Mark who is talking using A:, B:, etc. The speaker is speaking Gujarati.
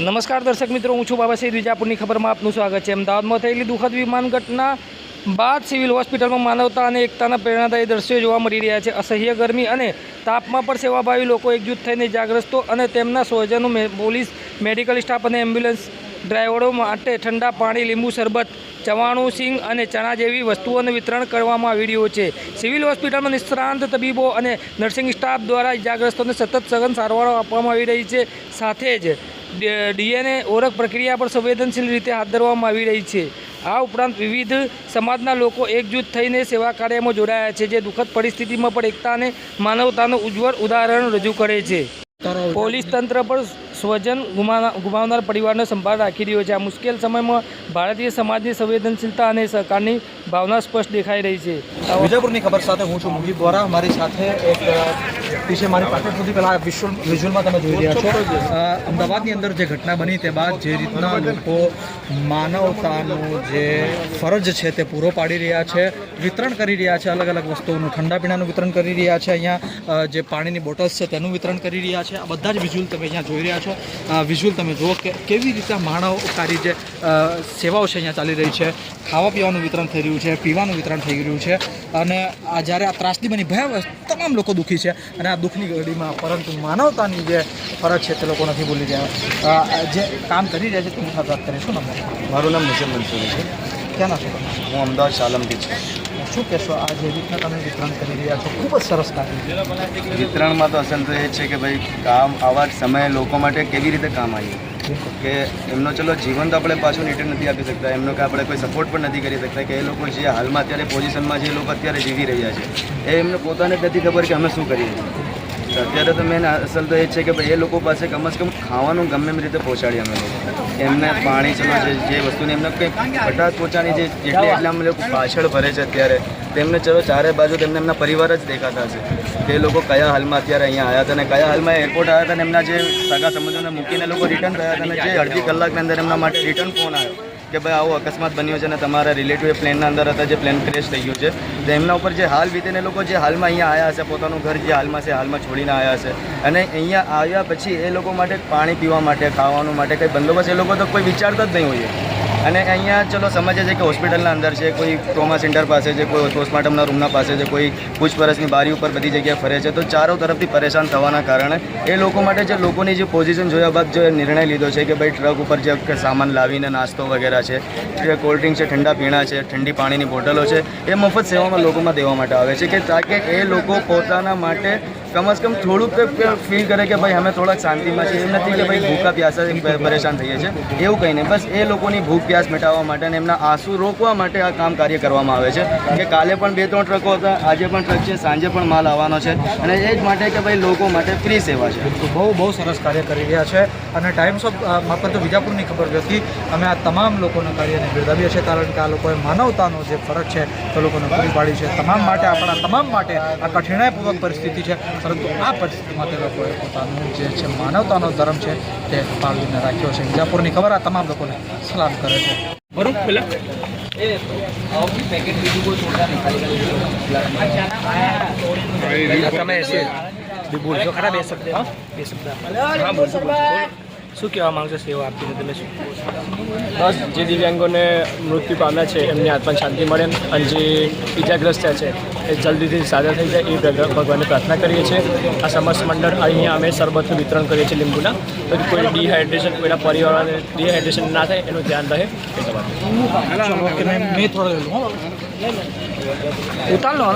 A: નમસ્કાર દર્શક મિત્રો, હું છું બાબા વિજાપુરની ખબરમાં આપનું સ્વાગત છે. અમદાવાદમાં થયેલી દુઃખદ વિમાન ઘટના બાદ સિવિલ હોસ્પિટલમાં માનવતા અને એકતાના પ્રેરણાદાયી દ્રશ્યો જોવા મળી રહ્યા છે. અસહ્ય ગરમી અને તાપમાં પણ સેવાભાવી લોકો એકજૂથ થઈને જાગ્રસ્તો અને તેમના સ્વજનો પોલીસ, મેડિકલ સ્ટાફ અને એમ્બ્યુલન્સ ડ્રાઈવરો માટે ઠંડા પાણી, લીંબુ શરબત, ચવાણું, સિંગ અને ચણા જેવી વસ્તુઓનું વિતરણ કરવામાં આવી રહ્યું છે. સિવિલ હોસ્પિટલમાં નિષ્ણાંત તબીબો અને નર્સિંગ સ્ટાફ દ્વારા ઇજાગ્રસ્તોને સતત સઘન સારવારો આપવામાં આવી રહી છે. સાથે જ ડીએનએ ઓળખ પ્રક્રિયા પર સંવેદનશીલ રીતે હાથ ધરવામાં આવી રહી છે. આ ઉપરાંત વિવિધ સમાજના લોકો એકજૂથ થઈને સેવા કાર્યમાં જોડાયા છે, જે દુઃખદ પરિસ્થિતિમાં પણ એકતા અને માનવતાનું ઉજ્જવળ ઉદાહરણ રજૂ કરે છે. પોલીસ તંત્ર પર સ્વજન ગુમાવનાર પરિવારનો સંભાળ રાખી રહ્યો છે. આ મુશ્કેલ સમયમાં ભારતીય સમાજની સંવેદનશીલતા અને સહકારની ભાવના સ્પષ્ટ દેખાઈ રહી છે.
B: વિજયપુરની ખબર સાથે હું છું મુજીબ દ્વારા. મારી સાથે એક છે મારી પાસે સુધી પહેલાં વિશ્વ વિઝ્યુઅલમાં તમે જોઈ રહ્યા છો. અમદાવાદની અંદર જે ઘટના બની તે બાદ જે રીતના લોકો માનવતાનું જે ફરજ છે તે પૂરો પાડી રહ્યા છે, વિતરણ કરી રહ્યા છે, અલગ અલગ વસ્તુઓનું ઠંડા પીણાનું વિતરણ કરી રહ્યા છે, અહીંયા જે પાણીની બોટલ્સ છે તેનું વિતરણ કરી રહ્યા છે, આ બધા જ વિઝ્યુઅલ તમે અહીંયા જોઈ રહ્યા છો. વિઝ્યુઅલ તમે જુઓ કે કેવી રીતે માનવકારી જે સેવાઓ છે અહીંયા ચાલી રહી છે. ખાવા પીવાનું વિતરણ થઈ રહ્યું છે, પીવાનું વિતરણ થઈ રહ્યું છે અને આ જ્યારે આ ત્રાસદી બની, ભયાવહ, તમામ લોકો દુઃખી છે. અને આ દુઃખની ઘડીમાં પરંતુ માનવતાની જે ફરજ છે તે લોકો નથી ભૂલી રહ્યા. જે કામ કરી રહ્યા છે તેની સાથે વાત કરીશું તમે
C: મારું નામ નિશલ મંસૂરી છે.
B: ક્યાંના છો
C: હું અમદાવાદ શાલમથી છું.
B: શું કહેશો આ જે રીતના તમે વિતરણ કરી રહ્યા છો ખૂબ જ સરસ કામ છે.
C: વિતરણમાં તો અસલ તો એ છે કે ભાઈ કામ આવા જ સમયે લોકો માટે કેવી રીતે કામ આવીએ કે એમનો ચલો જીવન તો આપણે પાછું રિટર્ન નથી આપી શકતા. એમનો કે આપણે કોઈ સપોર્ટ પણ નથી કરી શકતા કે એ લોકો જે હાલમાં અત્યારે પોઝિશનમાં જે લોકો અત્યારે જીવી રહ્યા છે, એ એમને પોતાને જ નથી ખબર કે અમે શું કરીએ છીએ. અત્યારે તો મેન અસલ તો એ છે કે ભાઈ એ લોકો પાસે કમસે કમ ખાવાનું ગમે એમ રીતે પહોંચાડીએ અમે લોકો. એમને પાણી ચલો જે વસ્તુની એમને કંઈ ફટાક પહોંચાડી જે જેટલી એટલા અમે લોકો પાછળ ભરે છે અત્યારે. તેમને ચલો ચારે બાજુ તેમને એમના પરિવાર જ દેખાતા હશે. તે લોકો કયા હાલમાં અત્યારે અહીંયા આવ્યા હતા અને કયા હાલમાં એરપોર્ટ આવ્યા હતા અને એમના જે સગા સંબંધોને મૂકીને લોકો રિટર્ન થયા હતા અને જે અડધી કલાકની અંદર એમના માટે રિટર્ન ફોન આવ્યો. કે ભાઈ આવો અકસ્માત બન્યો છે અને તમારા રિલેટિવ પ્લેનના અંદર હતા, જે પ્લેન ક્રેશ થઈ ગયું છે. તો એમના ઉપર જે હાલ વીતીને લોકો જે હાલમાં અહીંયા આવ્યા હશે, પોતાનું ઘર જે હાલમાં છે, હાલમાં છોડીને આવ્યા હશે. અને અહીંયા આવ્યા પછી એ લોકો માટે પાણી પીવા માટે, ખાવાનું માટે કંઈ બંદોબસ્ત, એ લોકો તો કોઈ વિચારતા જ નહીં હોય અને અહીંયા ચલો સમજે છે કે હોસ્પિટલના અંદર છે, કોઈ ટ્રોમા સેન્ટર પાસે છે, કોઈ પોસ્ટમોર્ટમના રૂમના પાસે છે, કોઈ પૂછપરછની બારી ઉપર બધી જગ્યાએ ફરે છે, તો ચારો તરફથી પરેશાન થવાના કારણે એ લોકો માટે જે લોકોની જે પોઝિશન જોયા બાદ જે નિર્ણય લીધો છે કે ભાઈ ટ્રક ઉપર જે સામાન લાવીને નાસ્તો વગેરે છે કોલ્ડ ડ્રિંક છે, ઠંડા પીણા છે, ઠંડી પાણીની બોટલો છે, એ મફત સેવામાં લોકોમાં દેવા માટે આવે છે કે તાકે એ લોકો પોતાના માટે કમસે કમ થોડુંક ફીલ કરે કે ભાઈ અમે થોડાક શાંતિમાં છીએ એમ નથી કે ભાઈ ભૂખા પ્યાસા પરેશાન થઈએ છીએ એવું કંઈ નહીં બસ એ લોકોની ભૂખ પ્યાસ મેટાવવા માટે અને એમના આંસુ રોકવા માટે આ કામ કાર્ય કરવામાં આવે છે। કે કાલે પણ બે ત્રણ ટ્રકો હતા, આજે પણ ટ્રક છે, સાંજે પણ માલ આવવાનો છે અને એ જ માટે કે ભાઈ લોકો માટે ફ્રી સેવા છે।
B: બહુ બહુ સરસ કાર્ય કરી રહ્યા છે અને ટાઈમ્સ ઓફ માત્ર તો વિજાપુરની ખબર નથી અમે આ તમામ લોકોના કાર્યને બિરદાવીએ છીએ, કારણ કે આ લોકોએ માનવતાનો જે ફરજ છે, તે લોકોને પૂરી પાડી છે। તમામ માટે, આપણા તમામ માટે આ કઠિનાઈપૂર્વક પરિસ્થિતિ છે પરંતુ આ પરિસ્થિતિમાં તે લોકોએ પોતાનું જે છે માનવતાનો ધર્મ છે તે પાળવીને રાખ્યો છે. વિજાપુરની ખબર આ તમામ લોકોને સલામ કરે છે.
A: બરું પેલા? તમે બોલજો. શું કહેવા માંગશો સેવા આપીને તમે શું
D: બસ જે દિવ્યાંગોને મૃત્યુ પામ્યા છે એમની આત્મા શાંતિ મળે અને જે ઈજાગ્રસ્ત થયા છે એ જલ્દીથી સાજા થઈ જાય એ ભગ- ભગવાનને પ્રાર્થના કરીએ છીએ. આ સમસ્ત મંડળ અહીંયા અમે શરબતનું વિતરણ કરીએ છીએ લીંબુના. તો કોઈ ડિહાઇડ્રેશન કોઈના પરિવારને ડિહાઇડ્રેશન ના થાય એનું ધ્યાન રહે એ તમારે.
B: ચલો ઓકે મેં મેં થોડો લઉં હો.
A: ઉતાર લો